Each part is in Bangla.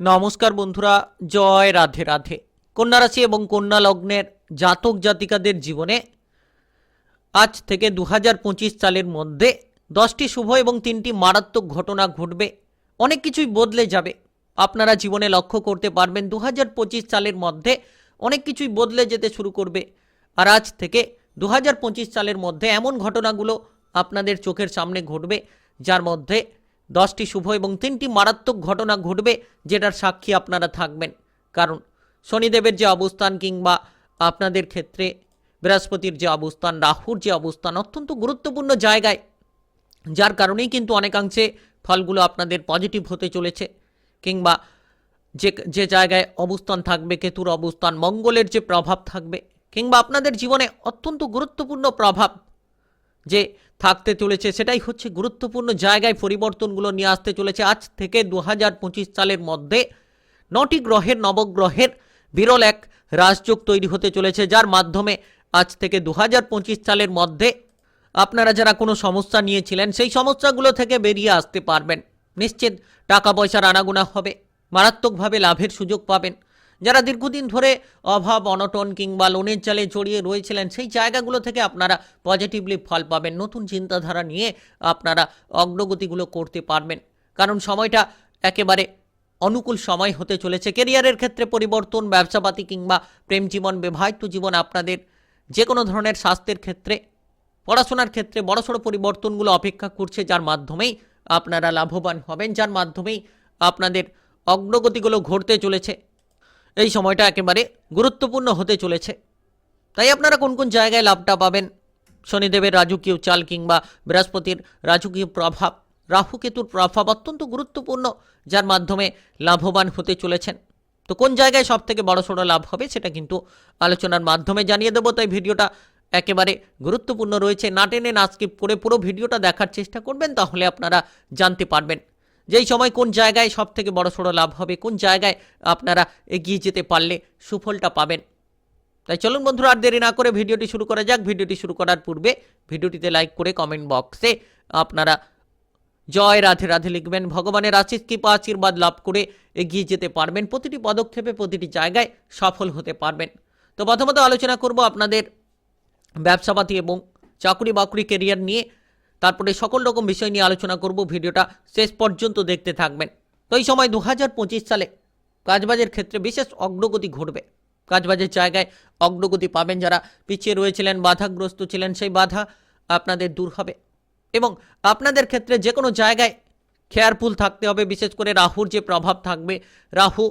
নমস্কার বন্ধুরা, জয় রাধে রাধে। কন্যা রাশি এবং কন্যা লগ্নের জাতক জাতিকাদের জীবনে আজ থেকে দু হাজার পঁচিশ সালের মধ্যে দশটি শুভ এবং তিনটি মারাত্মক ঘটনা ঘটবে। অনেক কিছুই বদলে যাবে। আপনারা জীবনে লক্ষ্য করতে পারবেন দু হাজার পঁচিশ সালের মধ্যে অনেক কিছুই বদলে যেতে শুরু করবে। আর আজ থেকে দু হাজার পঁচিশ সালের মধ্যে এমন ঘটনাগুলো আপনাদের চোখের সামনে ঘটবে, যার মধ্যে দশটি শুভ এবং তিনটি মারাত্মক ঘটনা ঘটবে যেটার সাক্ষী আপনারা থাকবেন। কারণ শনিদেবের যে অবস্থান কিংবা আপনাদের ক্ষেত্রে বৃহস্পতির যে অবস্থান, রাহুর যে অবস্থান অত্যন্ত গুরুত্বপূর্ণ জায়গায়। যার কারণেই কিন্তু অনেকাংশে ফলগুলো আপনাদের পজিটিভ হতে চলেছে। কিংবা যে যে জায়গায় অবস্থান থাকবে, কেতুর অবস্থান, মঙ্গলের যে প্রভাব থাকবে, কিংবা আপনাদের জীবনে অত্যন্ত গুরুত্বপূর্ণ প্রভাব যে থাকতে চলেছে, সেটাই হচ্ছে গুরুত্বপূর্ণ জায়গায় পরিবর্তনগুলো নিয়ে আসতে চলেছে। আজ থেকে দু হাজার পঁচিশ সালের মধ্যে নটি গ্রহের নবগ্রহের বিরল এক রাজযোগ তৈরি হতে চলেছে, যার মাধ্যমে আজ থেকে দু হাজার পঁচিশ সালের মধ্যে আপনারা যারা কোনো সমস্যা নিয়েছিলেন, সেই সমস্যাগুলো থেকে বেরিয়ে আসতে পারবেন। নিশ্চিত টাকা পয়সার আনাগোনা হবে, মারাত্মকভাবে লাভের সুযোগ পাবেন। যারা দীর্ঘদিন ধরে অভাব, অনটন কিংবা লোনের জালে জড়িয়ে রয়েছিলেন, সেই জায়গাগুলো থেকে আপনারা পজিটিভলি ফল পাবেন। নতুন চিন্তাধারা নিয়ে আপনারা অগ্রগতিগুলো করতে পারবেন। কারণ সময়টা একেবারে অনুকূল সময় হতে চলেছে। কেরিয়ারের ক্ষেত্রে পরিবর্তন, ব্যবসাপাতি কিংবা প্রেম জীবন, বিবাহিত জীবন আপনাদের যে কোনো ধরনের স্বাস্থ্যের ক্ষেত্রে, পড়াশোনার ক্ষেত্রে বড়সড় পরিবর্তনগুলো অপেক্ষা করছে, যার মাধ্যমেই আপনারা লাভবান হবেন, যার মাধ্যমেই আপনাদের অগ্রগতিগুলো ঘটতে চলেছে। এই সময়টা একেবারে গুরুত্বপূর্ণ হতে চলেছে। তাই আপনারা কোন কোন জায়গায় লাভটা পাবেন? শনিদেবের রাজকীয় চাল কিংবা বৃহস্পতির রাজকীয় প্রভাব, রাহু কেতুর প্রভাব অত্যন্ত গুরুত্বপূর্ণ, যার মাধ্যমে লাভবান হতে চলেছেন। তো কোন জায়গায় সব থেকে বড়সড় লাভ হবে সেটা কিন্তু আলোচনার মাধ্যমে জানিয়ে দেবো। তাই ভিডিওটা একেবারে গুরুত্বপূর্ণ রয়েছে। না টেনে না স্কিপ করে পুরো ভিডিওটা দেখার চেষ্টা করবেন, তাহলে আপনারা জানতে পারবেন। যেই সময় কোন জায়গায় সব থেকে বড়সড় লাভ হবে, কোন জায়গায় আপনারা এগিয়ে যেতে পারলে সুফলটা পাবেন। তাই চলুন বন্ধুরা, আর দেরি না করে ভিডিওটি শুরু করা যাক। ভিডিওটি শুরু করার পূর্বে ভিডিওটিতে লাইক করে কমেন্ট বক্সে আপনারা জয় রাধে রাধে লিখবেন। ভগবানের আশিস কৃপা, আশীর্বাদ লাভ করে এগিয়ে যেতে পারবেন। প্রতিটি পদক্ষেপে প্রতিটি জায়গায় সফল হতে পারবেন। তো প্রথমত আলোচনা করব আপনাদের ব্যবসাপাতি এবং চাকরি বাকরি কেরিয়ার নিয়ে। তারপরে সকল রকম বিষয় নিয়ে আলোচনা করব, ভিডিওটা শেষ পর্যন্ত দেখতে থাকবেন। তো এই সময় দু হাজার পঁচিশ সালে কাজবাজের ক্ষেত্রে বিশেষ অগ্রগতি ঘটবে। কাজবাজের জায়গায় অগ্রগতি পাবেন যারা পিছিয়ে রয়েছিলেন, বাধাগ্রস্ত ছিলেন, সেই বাধা আপনাদের দূর হবে। এবং আপনাদের ক্ষেত্রে যে কোনো জায়গায় কেয়ারফুল থাকতে হবে, বিশেষ করে রাহুর যে প্রভাব থাকবে, রাহু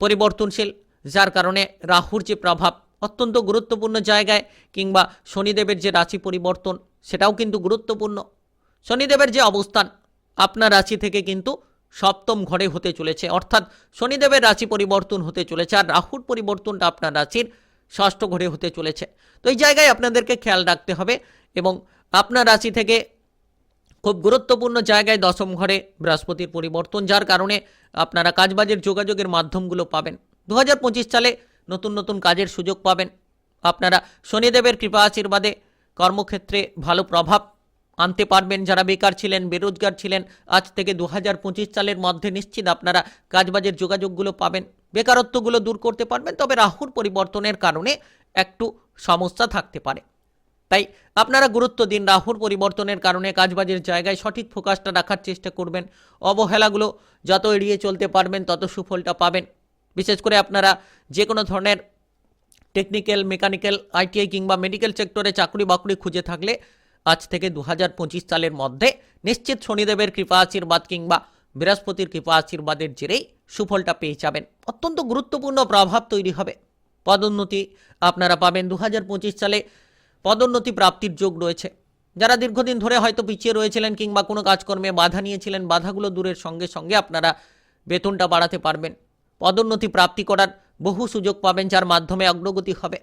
পরিবর্তনশীল, যার কারণে রাহুর যে প্রভাব অত্যন্ত গুরুত্বপূর্ণ জায়গায়, কিংবা শনিদেবের যে রাশি পরিবর্তন সেটাও কিন্তু গুরুত্বপূর্ণ। শনিদেবের যে অবস্থান, আপনার রাশি থেকে কিন্তু সপ্তম ঘরে হতে চলেছে। অর্থাৎ শনিদেবের রাশি পরিবর্তন হতে চলেছে আর রাহুর পরিবর্তনটা আপনার রাশির ষষ্ঠ ঘরে হতে চলেছে। তো এই জায়গায় আপনাদেরকে খেয়াল রাখতে হবে এবং আপনার রাশি থেকে খুব গুরুত্বপূর্ণ জায়গায় দশম ঘরে বৃহস্পতির পরিবর্তন, যার কারণে আপনারা কাজবাজের যোগাযোগের মাধ্যমগুলো পাবেন। দু হাজার পঁচিশ সালে নতুন নতুন কাজের সুযোগ পাবেন। আপনারা শনিদেবের কৃপা আশীর্বাদে কর্মক্ষেত্রে ভালো প্রভাব আনতে পারবেন যারা বেকার ছিলেন, বেরোজগার ছিলেন, আজ থেকে দু হাজার পঁচিশ সালের মধ্যে নিশ্চিত আপনারা কাজবাজের যোগাযোগগুলো পাবেন। বেকারত্বগুলো দূর করতে পারবেন, তবে রাহুর পরিবর্তনের কারণে একটু সমস্যা থাকতে পারে। তাই আপনারা গুরুত্ব দিন, রাহুর পরিবর্তনের কারণে কাজবাজের জায়গায় সঠিক ফোকাসটা রাখার চেষ্টা করবেন। অবহেলাগুলো যত এড়িয়ে চলতে পারবেন, তত সুফলটা পাবেন। বিশেষ করে আপনারা যে কোনো ধরনের টেকনিক্যাল, মেকানিক্যাল, আইটিআই কিংবা মেডিকেল সেক্টরে চাকরি বাকরি খুঁজে থাকলে আজ থেকে দু হাজার পঁচিশ সালের মধ্যে নিশ্চিত শনিদেবের কৃপা আশীর্বাদ কিংবা বৃহস্পতির কৃপা আশীর্বাদের জেরেই সুফলটা পেয়ে যাবেন। অত্যন্ত গুরুত্বপূর্ণ প্রভাব তৈরি হবে। পদোন্নতি আপনারা পাবেন দু হাজার পঁচিশ সালে পদোন্নতি প্রাপ্তির যোগ রয়েছে। যারা দীর্ঘদিন ধরে হয়তো পিছিয়ে রয়েছিলেন কিংবা কোনো কাজকর্মে বাধা নিয়েছিলেন, বাধাগুলো দূরের সঙ্গে সঙ্গে আপনারা বেতনটা বাড়াতে পারবেন। পদোন্নতি প্রাপ্তি করার বহু সুযোগ পাবেন যার মাধ্যমে অগ্রগতি হবে।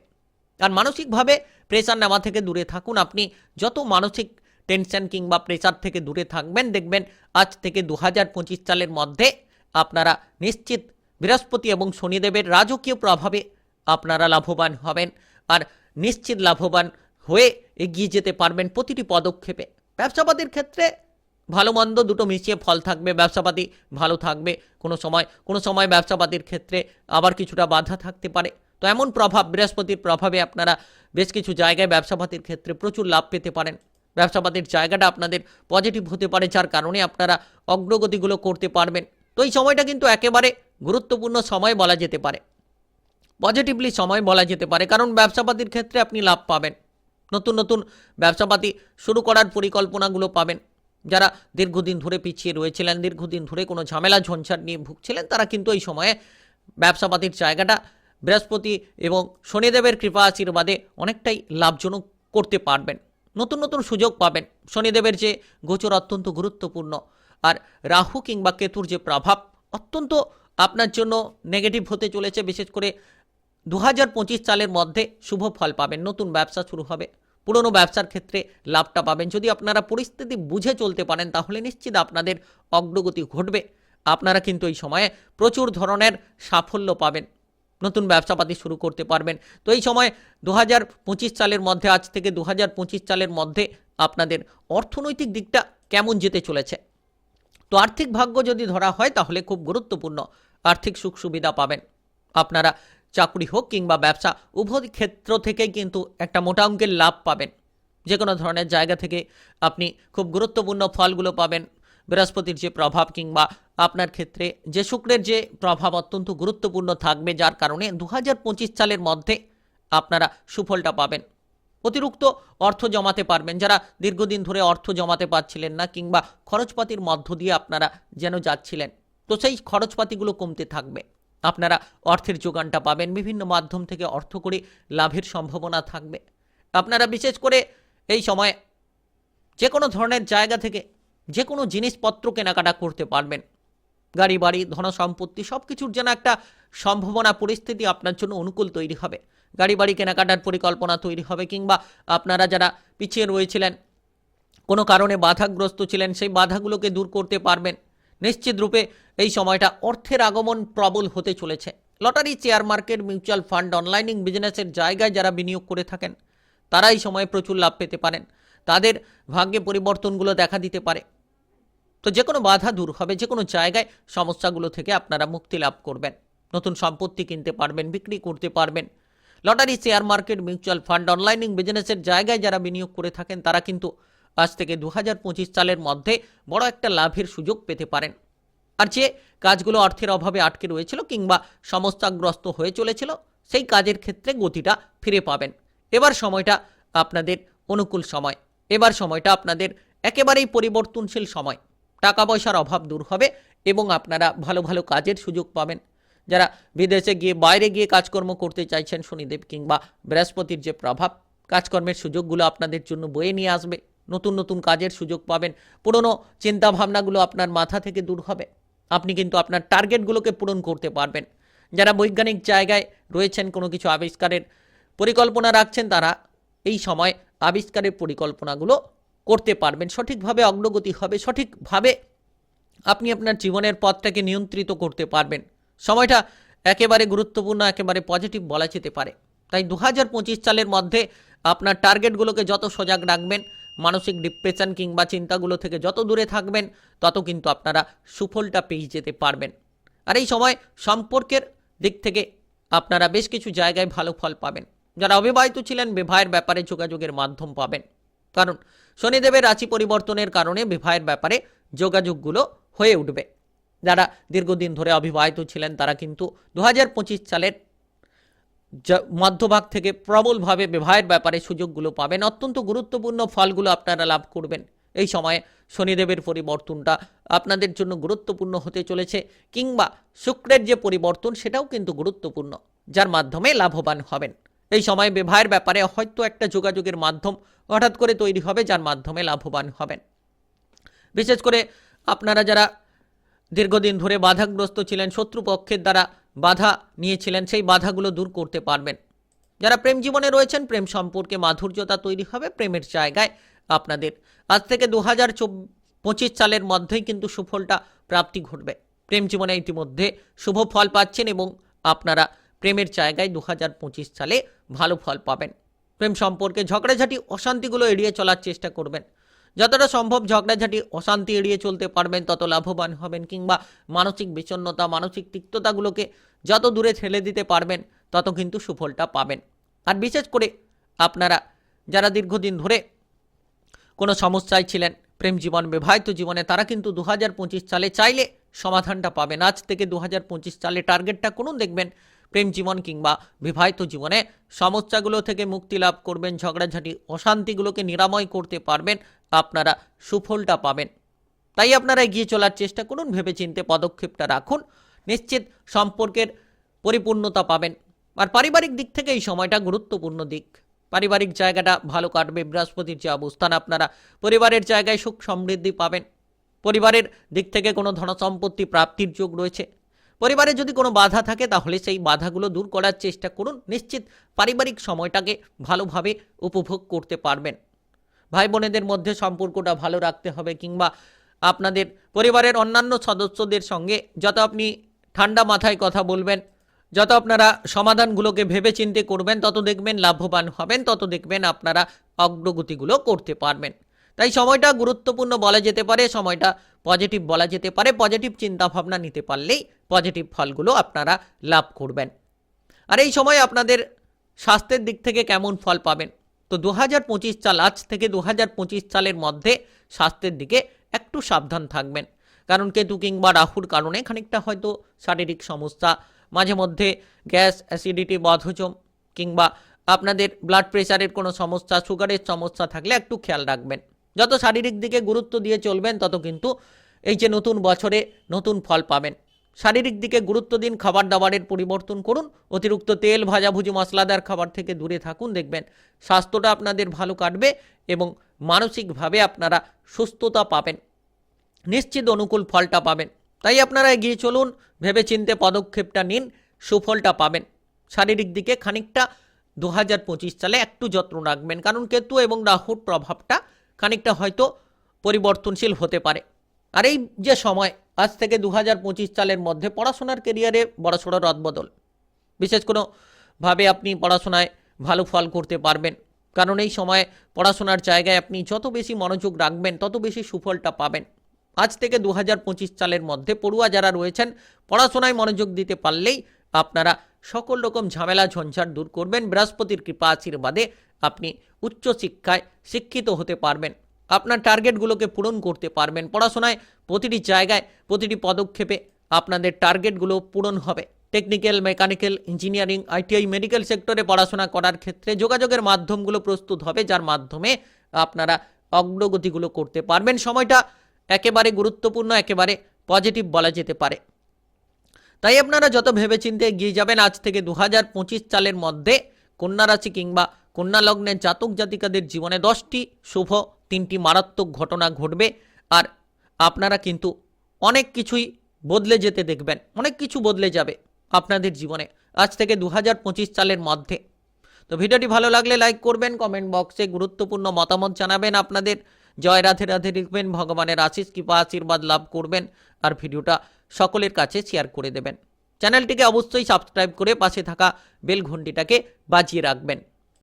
আর মানসিকভাবে প্রেশার নেওয়া থেকে দূরে থাকুন। আপনি যত মানসিক টেনশন কিংবা প্রেশার থেকে দূরে থাকবেন, দেখবেন আজ থেকে দু হাজার পঁচিশ সালের মধ্যে আপনারা নিশ্চিত বৃহস্পতি এবং শনিদেবের রাজকীয় প্রভাবে আপনারা লাভবান হবেন। আর নিশ্চিত লাভবান হয়ে এগিয়ে যেতে পারবেন প্রতিটি পদক্ষেপে। ব্যবসাবাদের ক্ষেত্রে ভালো মন্দ দুটো মিশিয়ে ফল থাকবে, ব্যবসাপাতি ভালো থাকবে। কোনো সময় কোনো সময় ব্যবসাপাতির ক্ষেত্রে আবার কিছুটা বাধা থাকতে পারে। তো এমন প্রভাব, বৃহস্পতির প্রভাবে আপনারা বেশ কিছু জায়গায় ব্যবসাপাতির ক্ষেত্রে প্রচুর লাভ পেতে পারেন। ব্যবসাপাতির জায়গাটা আপনাদের পজিটিভ হতে পারে, যার কারণে আপনারা অগ্রগতিগুলো করতে পারবেন। তো এই সময়টা কিন্তু একেবারে গুরুত্বপূর্ণ সময় বলা যেতে পারে। পজিটিভলি সময় বলা যেতে পারে, কারণ ব্যবসাপাতির ক্ষেত্রে আপনি লাভ পাবেন। নতুন নতুন ব্যবসাপাতি শুরু করার পরিকল্পনাগুলো পাবেন। যারা দীর্ঘদিন ধরে পিছিয়ে রয়েছিলেন, দীর্ঘদিন ধরে কোনো ঝামেলা ঝঞ্ঝাট নিয়ে ভুগছিলেন, তারা কিন্তু এই সময়ে ব্যবসাপাতির জায়গাটা বৃহস্পতি এবং শনিদেবের কৃপা আশীর্বাদে অনেকটাই লাভজনক করতে পারবেন। নতুন নতুন সুযোগ পাবেন। শনিদেবের যে গোচর অত্যন্ত গুরুত্বপূর্ণ আর রাহু কিংবা কেতুর যে প্রভাব অত্যন্ত আপনার জন্য নেগেটিভ হতে চলেছে। বিশেষ করে দু হাজার পঁচিশ সালের মধ্যে শুভ ফল পাবেন। নতুন ব্যবসা শুরু হবে। পুরনো ব্যবসার ক্ষেত্রে লাভটা পাবেন। যদি আপনারা পরিস্থিতি বুঝে চলতে পারেন, তাহলে নিশ্চিত আপনাদের অগ্রগতি ঘটবে। আপনারা কিন্তু এই সময়ে প্রচুর ধরনের সাফল্য পাবেন। নতুন ব্যবসাপাতি শুরু করতে পারবেন। তো এই সময় দু হাজার পঁচিশ সালের মধ্যে, আজ থেকে দু হাজার পঁচিশ সালের মধ্যে আপনাদের অর্থনৈতিক দিকটা কেমন যেতে চলেছে? তো আর্থিক ভাগ্য যদি ধরা হয়, তাহলে খুব গুরুত্বপূর্ণ। আর্থিক সুখ সুবিধা পাবেন। আপনারা চাকরি হোক কিংবা ব্যবসা, উভয় ক্ষেত্র থেকেই কিন্তু একটা মোটা অঙ্কের লাভ পাবেন। যে কোনো ধরনের জায়গা থেকে আপনি খুব গুরুত্বপূর্ণ ফলগুলো পাবেন। বৃহস্পতির যে প্রভাব কিংবা আপনার ক্ষেত্রে যে শুক্রের যে প্রভাব অত্যন্ত গুরুত্বপূর্ণ থাকবে, যার কারণে দু হাজার পঁচিশ সালের মধ্যে আপনারা সুফলটা পাবেন। অতিরিক্ত অর্থ জমাতে পারবেন। যারা দীর্ঘদিন ধরে অর্থ জমাতে পারছিলেন না কিংবা খরচপাতির মধ্য দিয়ে আপনারা যেন যাচ্ছিলেন, তো সেই খরচপাতিগুলো কমতে থাকবে। আপনারা অর্থের যোগানটা পাবেন, বিভিন্ন মাধ্যম থেকে অর্থ করে লাভের সম্ভাবনা থাকবে। আপনারা বিশেষ করে এই সময় যে কোনো ধরনের জায়গা থেকে যে কোনো জিনিসপত্র কেনাকাটা করতে পারবেন। গাড়ি, বাড়ি ধন সম্পত্তি সব কিছুর যেন একটা সম্ভাবনা পরিস্থিতি আপনার জন্য অনুকূল তৈরি হবে। গাড়ি, বাড়ি কেনাকাটার পরিকল্পনা তৈরি হবে কিংবা আপনারা যারা পিছিয়ে রয়েছিলেন, কোনো কারণে বাধাগ্রস্ত ছিলেন, সেই বাধাগুলোকে দূর করতে পারবেন। নিশ্চিত রূপে এই সময়টা অর্থের আগমন প্রবল হতে চলেছে। Lottery, share market, mutual fund, অনলাইনিং বিজনেসের জায়গায় যারা বিনিয়োগ করে থাকেন তারা এই সময়ে প্রচুর লাভ পেতে পারেন। তাদের ভাগ্যে পরিবর্তনগুলো দেখা দিতে পারে। তো যে কোনো বাধা দূর হবে, যে কোনো জায়গায় সমস্যাগুলো থেকে আপনারা মুক্তি লাভ করবেন। নতুন সম্পত্তি কিনতে পারবেন, বিক্রি করতে পারবেন। Lottery, share market, mutual fund, অনলাইনিং বিজনেসের জায়গায় যারা বিনিয়োগ করে থাকেন, তারা কিন্তু আজ থেকে দু হাজার পঁচিশ সালের মধ্যে বড় একটা লাভের সুযোগ পেতে পারেন। আর যে কাজগুলো অর্থের অভাবে আটকে রয়েছিল কিংবা সমস্যাগ্রস্ত হয়ে চলেছিল, সেই কাজের ক্ষেত্রে গতিটা ফিরে পাবেন। এবার সময়টা আপনাদের অনুকূল সময়। এবার সময়টা আপনাদের একেবারেই পরিবর্তনশীল সময়। টাকা পয়সার অভাব দূর হবে এবং আপনারা ভালো ভালো কাজের সুযোগ পাবেন। যারা বিদেশে গিয়ে বাইরে গিয়ে কাজকর্ম করতে চাইছেন শনিদেব কিংবা বৃহস্পতির যে প্রভাব, কাজকর্মের সুযোগগুলো আপনাদের জন্য বয়ে নিয়ে আসবে। নতুন নতুন কাজের সুযোগ পাবেন। পুরনো চিন্তাভাবনাগুলো আপনার মাথা থেকে দূর হবে। আপনি কিন্তু আপনার টার্গেটগুলোকে পূরণ করতে পারবেন। যারা বৈজ্ঞানিক জায়গায় রয়েছেন, কোনো কিছু আবিষ্কারের পরিকল্পনা রাখছেন, তারা এই সময় আবিষ্কারের পরিকল্পনাগুলো করতে পারবেন। সঠিকভাবে অগ্রগতি হবে, সঠিকভাবে আপনি আপনার জীবনের পথটাকে নিয়ন্ত্রিত করতে পারবেন। সময়টা একেবারে গুরুত্বপূর্ণ, একেবারে পজিটিভ বলা যেতে পারে। তাই দু হাজার পঁচিশ সালের মধ্যে আপনার টার্গেটগুলোকে যত সজাগ রাখবেন মানসিক ডিপ্রেশন কিংবা চিন্তাগুলো থেকে যত দূরে থাকবেন, তত কিন্তু আপনারা সুফলটা পেয়ে যেতে পারবেন। আর এই সময় সম্পর্কের দিক থেকে আপনারা বেশ কিছু জায়গায় ভালো ফল পাবেন। যারা অবিবাহিত ছিলেন, বিবাহের ব্যাপারে যোগাযোগের মাধ্যম পাবেন। কারণ শনিদেবের রাশি পরিবর্তনের কারণে বিবাহের ব্যাপারে যোগাযোগগুলো হয়ে উঠবে। যারা দীর্ঘদিন ধরে অবিবাহিত ছিলেন, তারা কিন্তু দু হাজার পঁচিশ সালের মধ্যভাগ থেকে প্রবলভাবে বিবাহের ব্যাপারে সুযোগগুলো পাবেন। অত্যন্ত গুরুত্বপূর্ণ ফলগুলো আপনারা লাভ করবেন। এই সময়ে শনিদেবের পরিবর্তনটা আপনাদের জন্য গুরুত্বপূর্ণ হতে চলেছে, কিংবা শুক্রের যে পরিবর্তন সেটাও কিন্তু গুরুত্বপূর্ণ, যার মাধ্যমে লাভবান হবেন। এই সময় বিবাহের ব্যাপারে হয়তো একটা যোগাযোগের মাধ্যম হঠাৎ করে তৈরি হবে, যার মাধ্যমে লাভবান হবেন। বিশেষ করে আপনারা যারা দীর্ঘদিন ধরে বাধাগ্রস্ত ছিলেন, শত্রুপক্ষের দ্বারা বাধা নিয়েছিলেন, সেই বাধাগুলো দূর করতে পারবেন। যারা প্রেম জীবনে রয়েছেন, প্রেম সম্পর্কে মাধুর্যতা তৈরি হবে প্রেমের জায়গায় আপনাদের। আজ থেকে দু হাজার পঁচিশ সালের মধ্যেই কিন্তু সুফলটা প্রাপ্তি ঘটবে। প্রেম জীবনে ইতিমধ্যে শুভ ফল পাচ্ছেন এবং আপনারা প্রেমের জায়গায় দু হাজার পঁচিশ সালে ভালো ফল পাবেন। প্রেম সম্পর্কে ঝগড়াঝাটি, অশান্তিগুলো এড়িয়ে চলার চেষ্টা করবেন। যতটা সম্ভব ঝগড়াঝাটি, অশান্তি এড়িয়ে চলতে পারবেন, তত লাভবান হবেন কিংবা মানসিক বিষণ্ণতা মানসিক তিক্ততাগুলোকে যত দূরে ঠেলে দিতে পারবেন, তত কিন্তু সুফলটা পাবেন। আর বিশেষ করে আপনারা যারা দীর্ঘদিন ধরে কোনো সমস্যায় ছিলেন, প্রেম জীবন বিবাহিত জীবনে, তারা কিন্তু দু হাজার পঁচিশ সালে চাইলে সমাধানটা পাবেন। আজ থেকে দু হাজার পঁচিশ সালে টার্গেটটা করুন, দেখবেন প্রেম জীবন কিংবা বিবাহিত জীবনে সমস্যাগুলো থেকে মুক্তি লাভ করবেন, ঝগড়াঝাটি, অশান্তিগুলোকে নিরাময় করতে পারবেন আপনারা সুফলটা পাবেন। তাই আপনারা এগিয়ে চলার চেষ্টা করুন, ভেবেচিন্তে পদক্ষেপটা রাখুন, নিশ্চিত সম্পর্কের পরিপূর্ণতা পাবেন। আর পারিবারিক দিক থেকে এই সময়টা গুরুত্বপূর্ণ দিক। পারিবারিক জায়গাটা ভালো কাটবে, বৃহস্পতির যে অবস্থান, আপনারা পরিবারের জায়গায় সুখ সমৃদ্ধি পাবেন। পরিবারের দিক থেকে কোনো ধনসম্পত্তি প্রাপ্তির যোগ রয়েছে পরিবারে যদি কোনো বাধা থাকে, তাহলে সেই বাধাগুলো দূর করার চেষ্টা করুন। নিশ্চিত পারিবারিক সময়টাকে ভালোভাবে উপভোগ করতে পারবেন। ভাই বোনেদের মধ্যে সম্পর্কটা ভালো রাখতে হবে কিংবা আপনাদের পরিবারের অন্যান্য সদস্যদের সঙ্গে যত আপনি ঠান্ডা মাথায় কথা বলবেন, যত আপনারা সমাধানগুলোকে ভেবে চিন্তে করবেন, তত দেখবেন লাভবান হবেন, তত দেখবেন আপনারা অগ্রগতিগুলো করতে পারবেন। তাই সময়টা গুরুত্বপূর্ণ বলা যেতে পারে, সময়টা পজিটিভ বলা যেতে পারে পজিটিভ চিন্তাভাবনা নিতে পারলেই পজিটিভ ফলগুলো আপনারা লাভ করবেন। আর এই সময় আপনাদের স্বাস্থ্যের দিক থেকে কেমন ফল পাবেন? তো দু হাজার পঁচিশ সাল, আজ থেকে দু হাজার পঁচিশ সালের মধ্যে স্বাস্থ্যের দিকে একটু সাবধান থাকবেন। কারণ কেতু কিংবা রাহুর কারণে খানিকটা হয়তো শারীরিক সমস্যা, মাঝে মধ্যে গ্যাস, অ্যাসিডিটি, বদহজম কিংবা আপনাদের ব্লাড প্রেশারের কোনো সমস্যা সুগারের সমস্যা থাকলে একটু খেয়াল রাখবেন। যত শারীরিক দিকে গুরুত্ব দিয়ে চলবেন, তত কিন্তু এই যে নতুন বছরে নতুন ফল পাবেন। শারীরিক দিকে গুরুত্ব দিন খাবার দাবারের পরিবর্তন করুন, অতিরিক্ত তেল, ভাজাভুজি, মশলাদার খাবার থেকে দূরে থাকুন, দেখবেন স্বাস্থ্যটা আপনাদের ভালো কাটবে এবং মানসিকভাবে আপনারা সুস্থতা পাবেন। নিশ্চিত অনুকূল ফলটা পাবেন। তাই আপনারা এগিয়ে চলুন, ভেবেচিন্তে পদক্ষেপটা নিন, সুফলটা পাবেন। শারীরিক দিকে খানিকটা দু হাজার পঁচিশ সালে একটু যত্ন রাখবেন, কারণ কেতু এবং রাহুর প্রভাবটা খানিকটা হয়তো পরিবর্তনশীল হতে পারে। আর এই যে সময়, আজ থেকে দু হাজার পঁচিশ সালের মধ্যে পড়াশোনার কেরিয়ারে বড়সড় রদবদল। বিশেষ কোনো ভাবে আপনি পড়াশোনায় ভালো ফল করতে পারবেন। কারণ এই সময় পড়াশোনার জায়গায় আপনি যত বেশি মনোযোগ রাখবেন, তত বেশি সুফলটা পাবেন। আজ থেকে দু হাজার পঁচিশ সালের মধ্যে পড়ুয়া যারা রয়েছেন, পড়াশোনায় মনোযোগ দিতে পারলেই আপনারা সকল রকম ঝামেলা, ঝঞ্ঝাট দূর করবেন। বৃহস্পতির কৃপা আশীর্বাদে আপনি উচ্চশিক্ষায় শিক্ষিত হতে পারবেন। আপনার টার্গেটগুলোকে পূরণ করতে পারবেন। পড়াশোনায় প্রতিটি জায়গায় প্রতিটি পদক্ষেপে আপনাদের টার্গেটগুলো পূরণ হবে। Technical mechanical engineering ITI medical সেক্টরে পড়াশোনা করার ক্ষেত্রে যোগাযোগের মাধ্যমগুলো প্রস্তুত হবে, যার মাধ্যমে আপনারা অগ্রগতিগুলো করতে পারবেন। সময়টা একেবারে গুরুত্বপূর্ণ, একেবারে পজিটিভ বলা যেতে পারে। তাই আপনারা যত ভেবেচিন্তে এগিয়ে যাবেন, আজ থেকে দু হাজার পঁচিশ সালের মধ্যে কন্যা রাশি কিংবা কন্যা লগ্নের জাতক জাতিকাদের জীবনে দশটি শুভ, তিনটি মারাত্মক ঘটনা ঘটবে। আর আপনারা কিন্তু অনেক কিছুই বদলে যেতে দেখবেন, অনেক কিছু বদলে যাবে আপনাদের জীবনে আজ থেকে দু হাজার পঁচিশ সালের মধ্যে। তো ভিডিওটি ভালো লাগলে লাইক করবেন, কমেন্ট বক্সে গুরুত্বপূর্ণ মতামত জানাবেন আপনাদের। জয় রাধে রাধে লিখবেন, ভগবানের আশিস, কৃপা, আশীর্বাদ লাভ করবেন। আর ভিডিওটা সকলের কাছে শেয়ার করে দেবেন। চ্যানেলটিকে অবশ্যই সাবস্ক্রাইব করে পাশে থাকা বেল ঘন্টিটাকে বাজিয়ে রাখবেন।